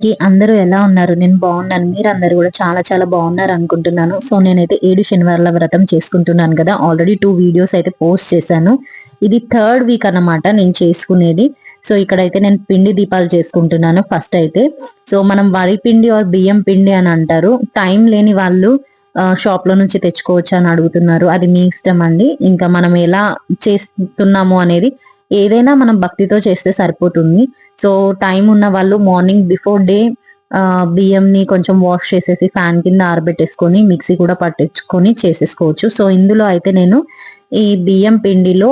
కి అందరూ ఎలా ఉన్నారు? నేను బాగున్నాను. మీరు అందరూ కూడా చాలా చాలా బాగున్నారు అనుకుంటున్నాను. సో నేనైతే ఏడు శనివారాల వ్రతం చేసుకుంటున్నాను కదా. ఆల్రెడీ టూ వీడియోస్ అయితే పోస్ట్ చేశాను. ఇది థర్డ్ వీక్ అన్నమాట నేను చేసుకునేది. సో ఇక్కడైతే నేను పిండి దీపాలు చేసుకుంటున్నాను ఫస్ట్ అయితే. సో మనం వరి పిండి ఆర్ బియ్యం పిండి అని అంటారు. టైం లేని వాళ్ళు షాప్లో నుంచి తెచ్చుకోవచ్చు అని అడుగుతున్నారు. అది మీ ఇష్టం అండి. ఇంకా మనం ఎలా చేస్తున్నాము అనేది ఏదైనా మనం భక్తితో చేస్తే సరిపోతుంది. సో టైం ఉన్న వాళ్ళు మార్నింగ్ బిఫోర్ డే బియ్యంని కొంచెం వాష్ చేసేసి ఫ్యాన్ కింద ఆరబెట్టేసుకొని మిక్సీ కూడా పట్టించుకొని చేసేసుకోవచ్చు. సో ఇందులో అయితే నేను ఈ బియ్యం పిండిలో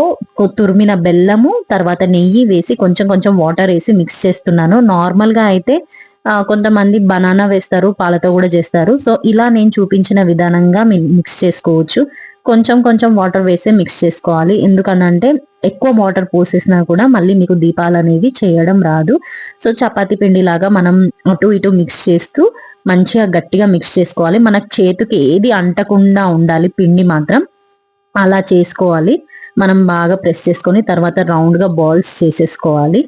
తురిమిన బెల్లము తర్వాత నెయ్యి వేసి కొంచెం కొంచెం వాటర్ వేసి మిక్స్ చేస్తున్నాను. నార్మల్గా అయితే కొంతమంది బనానా వేస్తారు పాలతో కూడా చేస్తారు. సో ఇలా నేను చూపించిన విధానంగా మిక్స్ చేసుకోవచ్చు. కొంచెం కొంచెం వాటర్ వేసి మిక్స్ చేసుకోవాలి. ఎందుకనంటే ఎక్కువ వాటర్ పోసేసినా కూడా మళ్ళీ మీకు దీపాలు అనేవి చేయడం రాదు. సో చపాతీ పిండి లాగా మనం అటు ఇటు మిక్స్ చేస్తూ మంచిగా గట్టిగా మిక్స్ చేసుకోవాలి. మనకు చేతికి ఏది అంటకుండా ఉండాలి పిండి మాత్రం. అలా చేసుకోవాలి. మనం బాగా ప్రెస్ చేసుకొని తర్వాత రౌండ్గా బాల్స్ చేసేసుకోవాలి.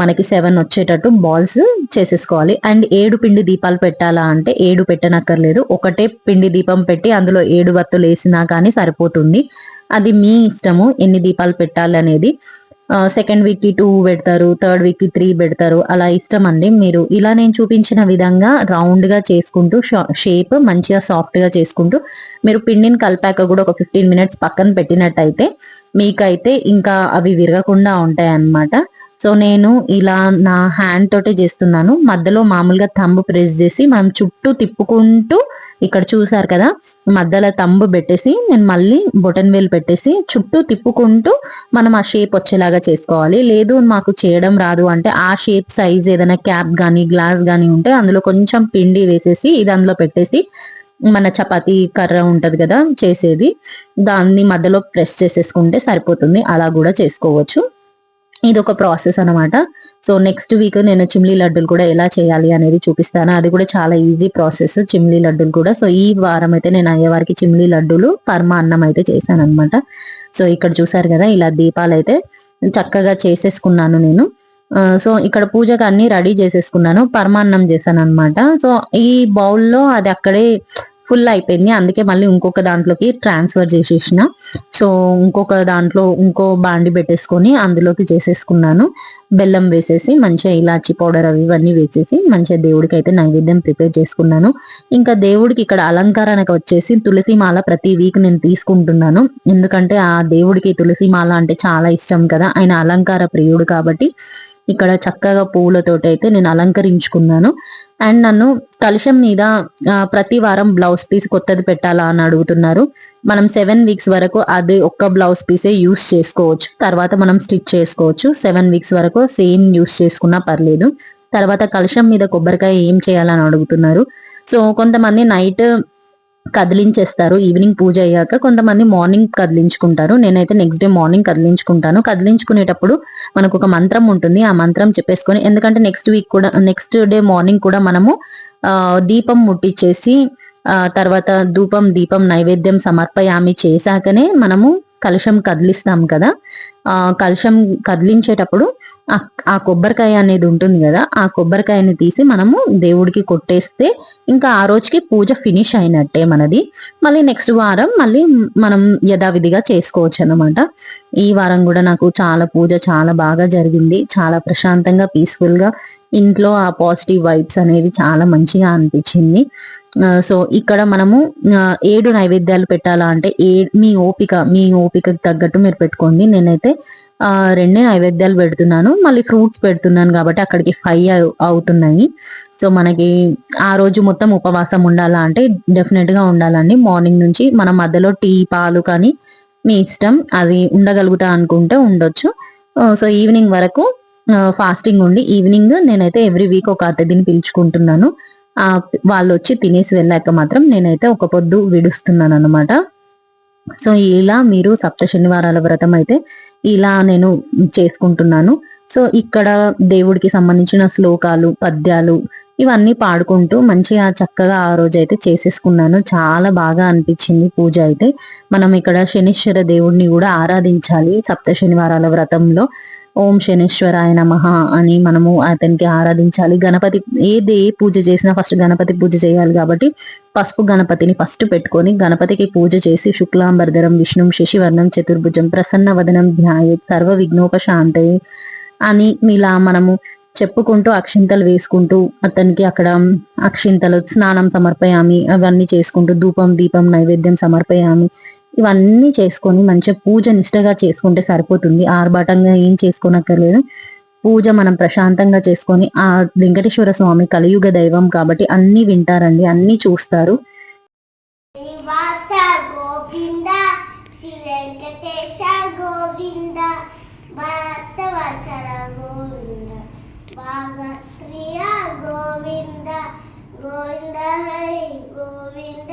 మనకి సెవెన్ వచ్చేటట్టు బాల్స్ చేసేసుకోవాలి. అండ్ ఏడు పిండి దీపాలు పెట్టాలా అంటే ఏడు పెట్టనక్కర్లేదు. ఒకటే పిండి దీపం పెట్టి అందులో ఏడు వత్తులు వేసినా కానీ సరిపోతుంది. అది మీ ఇష్టము ఎన్ని దీపాలు పెట్టాలి అనేది సెకండ్ వీక్కి టూ పెడతారు థర్డ్ వీక్కి త్రీ పెడతారు అలా ఇష్టం అండి మీరు. ఇలా నేను చూపించిన విధంగా రౌండ్గా చేసుకుంటూ షేప్ మంచిగా సాఫ్ట్గా చేసుకుంటూ మీరు పిండిని కలిపాక కూడా ఒక ఫిఫ్టీన్ మినిట్స్ పక్కన పెట్టినట్టయితే మీకైతే ఇంకా అవి విరగకుండా ఉంటాయి అన్నమాట సో నేను ఇలా నా హ్యాండ్ తోటే చేస్తున్నాను. మధ్యలో మామూలుగా తంబు ప్రెస్ చేసి మనం చుట్టూ తిప్పుకుంటూ ఇక్కడ చూసారు కదా మధ్యలో తంబు పెట్టేసి నేను మళ్ళీ బొటన్ వేలు పెట్టేసి చుట్టూ తిప్పుకుంటూ మనం ఆ షేప్ వచ్చేలాగా చేసుకోవాలి. లేదు మాకు చేయడం రాదు అంటే ఆ షేప్ సైజ్ ఏదైనా క్యాప్ కానీ గ్లాస్ కానీ ఉంటే అందులో కొంచెం పిండి వేసేసి ఇది అందులో పెట్టేసి మన చపాతీ కర్ర ఉంటది కదా చేసేది. దాన్ని మధ్యలో ప్రెస్ చేసేసుకుంటే సరిపోతుంది. అలా కూడా చేసుకోవచ్చు. ఇది ఒక ప్రాసెస్ అనమాట సో నెక్స్ట్ వీక్ నేను చిమ్లీ లడ్డూలు కూడా ఎలా చేయాలి అనేది చూపిస్తాను. అది కూడా చాలా ఈజీ ప్రాసెస్ చిమ్లీ లడ్డూలు కూడా. సో ఈ వారం అయితే నేను అయ్యేవారికి చిమ్లీ లడ్డూలు పర్మ అన్నం అయితే చేశాను అనమాట సో ఇక్కడ చూసారు కదా ఇలా దీపాలు అయితే చక్కగా చేసేసుకున్నాను నేను. సో ఇక్కడ పూజకు అన్ని రెడీ చేసేసుకున్నాను పరమాన్నం చేశాను అనమాట సో ఈ బౌల్లో అది అక్కడే ఫుల్ అయిపోయింది. అందుకే మళ్ళీ ఇంకొక దాంట్లోకి ట్రాన్స్ఫర్ చేసేసిన. సో ఇంకొక దాంట్లో ఇంకో బాండి పెట్టేసుకొని అందులోకి చేసేసుకున్నాను. బెల్లం వేసేసి మంచిగా ఇలాచి పౌడర్ అవి ఇవన్నీ వేసేసి మంచిగా దేవుడికి అయితే నైవేద్యం ప్రిపేర్ చేసుకున్నాను. ఇంకా దేవుడికి ఇక్కడ అలంకారానికి వచ్చేసి తులసి మాల ప్రతి వీక్ నేను తీసుకుంటున్నాను. ఎందుకంటే ఆ దేవుడికి తులసి మాల అంటే చాలా ఇష్టం కదా. ఆయన అలంకార ప్రియుడు కాబట్టి ఇక్కడ చక్కగా పువ్వులతోటి అయితే నేను అలంకరించుకున్నాను. అండ్ నన్ను కలుషం మీద ప్రతి వారం బ్లౌజ్ పీస్ కొత్తది పెట్టాలా అని అడుగుతున్నారు. మనం సెవెన్ వీక్స్ వరకు అది ఒక్క బ్లౌజ్ పీసే యూస్ చేసుకోవచ్చు. తర్వాత మనం స్టిచ్ చేసుకోవచ్చు. సెవెన్ వీక్స్ వరకు సేమ్ యూస్ చేసుకున్నా పర్లేదు. తర్వాత కలుషం మీద కొబ్బరికాయ ఏం చేయాలని అడుగుతున్నారు. సో కొంతమంది నైట్ కదిలించేస్తారు. ఈవినింగ్ పూజ అయ్యాక కొంతమంది మార్నింగ్ కదిలించుకుంటారు. నేనైతే నెక్స్ట్ డే మార్నింగ్ కదిలించుకుంటాను. కదిలించుకునేటప్పుడు మనకు ఒక మంత్రం ఉంటుంది. ఆ మంత్రం చెప్పేసుకొని ఎందుకంటే నెక్స్ట్ వీక్ కూడా నెక్స్ట్ డే మార్నింగ్ కూడా మనము దీపం ముట్టించేసి తర్వాత ధూపం దీపం నైవేద్యం సమర్పయామి చేశాకనే మనము కలుషం కదిలిస్తాం కదా? ఆ కలుషం కదిలించేటప్పుడు ఆ కొబ్బరికాయ అనేది ఉంటుంది కదా ఆ కొబ్బరికాయని తీసి మనము దేవుడికి కొట్టేస్తే ఇంకా ఆ రోజుకి పూజ ఫినిష్ అయినట్టే మనది. మళ్ళీ నెక్స్ట్ వారం మళ్ళీ మనం యథావిధిగా చేసుకోవచ్చు అనమాట ఈ వారం కూడా నాకు చాలా పూజ చాలా బాగా జరిగింది. చాలా ప్రశాంతంగా పీస్ఫుల్గా ఇంట్లో ఆ పాజిటివ్ వైబ్స్ అనేవి చాలా మంచిగా అనిపించింది. సో ఇక్కడ మనము ఏడు నైవేద్యాలు పెట్టాలా అంటే ఏ మీ ఓపిక మీ ఓపికకి తగ్గట్టు మీరు పెట్టుకోండి. నేనైతే రెండే నైవేద్యాలు పెడుతున్నాను. మళ్ళీ ఫ్రూట్స్ పెడుతున్నాను కాబట్టి అక్కడికి ఫైవ్ అవుతున్నాయి. సో మనకి ఆ రోజు మొత్తం ఉపవాసం ఉండాలా అంటే డెఫినెట్గా ఉండాలండి. మార్నింగ్ నుంచి మన మధ్యలో టీ పాలు కానీ మీ ఇష్టం అది ఉండగలుగుతా అనుకుంటే ఉండొచ్చు. సో ఈవినింగ్ వరకు ఫాస్టింగ్ ఉండి ఈవినింగ్ నేనైతే ఎవ్రీ వీక్ ఒక అతిథిని పిలుచుకుంటున్నాను. ఆ వాళ్ళు వచ్చి తినేసి వెళ్ళాక మాత్రం నేనైతే ఒక పొద్దు విడుస్తున్నాను అనమాట సో ఇలా మీరు సప్త శనివారాల వ్రతం అయితే ఇలా నేను చేసుకుంటున్నాను. సో ఇక్కడ దేవుడికి సంబంధించిన శ్లోకాలు పద్యాలు ఇవన్నీ పాడుకుంటూ మంచిగా చక్కగా ఆ రోజు అయితే చేసేసుకున్నాను. చాలా బాగా అనిపించింది పూజ అయితే. మనం ఇక్కడ శనిశ్వర దేవుడిని కూడా ఆరాధించాలి సప్త శనివారాల వ్రతంలో. ఓం శనేశ్వరాయ నమ అని మనము అతనికి ఆరాధించాలి. గణపతి ఏది ఏ పూజ చేసినా ఫస్ట్ గణపతి పూజ చేయాలి కాబట్టి పసుపు గణపతిని ఫస్ట్ పెట్టుకొని గణపతికి పూజ చేసి శుక్లాంబర్ధరం విష్ణుం శశివర్ణం చతుర్భుజం ప్రసన్న వదనం ధ్యాయ సర్వ విఘ్నోపశాంతే అని ఇలా మనము చెప్పుకుంటూ అక్షింతలు వేసుకుంటూ అతనికి అక్కడ అక్షింతలు స్నానం సమర్పయామి అవన్నీ చేసుకుంటూ ధూపం దీపం నైవేద్యం సమర్పయామి. ఇవన్నీ చేసుకొని మంచిగా పూజ నిష్టగా చేసుకుంటే సరిపోతుంది. ఆర్భాటంగా ఏం చేసుకోనక్కర్లేదు. పూజ మనం ప్రశాంతంగా చేసుకొని ఆ వెంకటేశ్వర స్వామి కలియుగ దైవం కాబట్టి అన్ని వింటారండి అన్ని చూస్తారు. గోవింద గోవింద హరి గోవింద